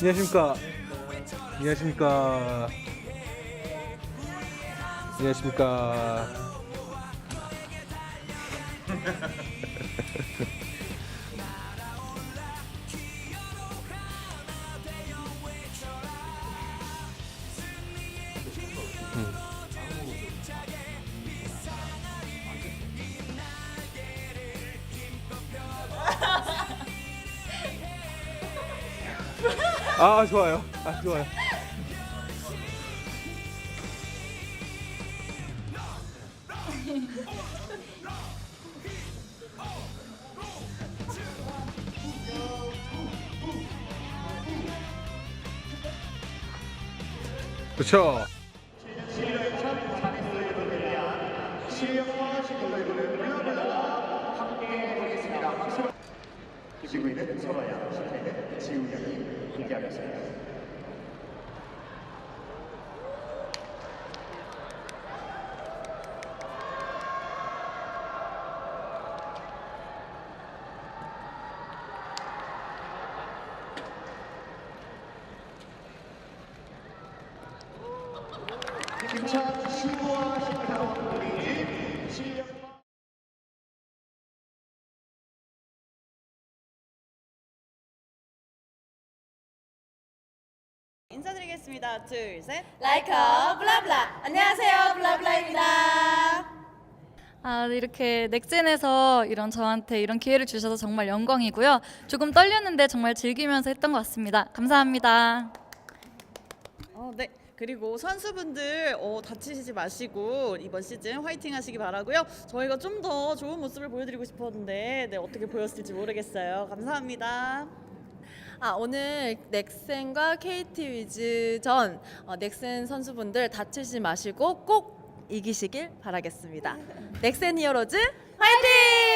안녕하십니까. 안녕하십니까. 안녕하십니까. 아 좋아요. 아 좋아요. 그렇죠. 지구인은 선호야, 실패는 지우양이 함께하겠습니다. 김찬 신부와 신사원들이 실력 인사드리겠습니다. 둘, 셋. 라이커 블라블라 안녕하세요 블라블라입니다 아, 이렇게 넥센에서 이런 저한테 이런 기회를 주셔서 정말 영광이고요. 조금 떨렸는데 정말 즐기면서 했던 것 같습니다. 감사합니다. 어, 네. 그리고 선수분들 어, 다치시지 마시고 이번 시즌 화이팅 하시기 바라고요. 저희가 좀 더 좋은 모습을 보여드리고 싶었는데 네, 어떻게 보였을지 모르겠어요. 감사합니다. 아 오늘 넥센과 KT 위즈 전 어, 넥센 선수분들 다치지 마시고 꼭 이기시길 바라겠습니다. 넥센 히어로즈 화이팅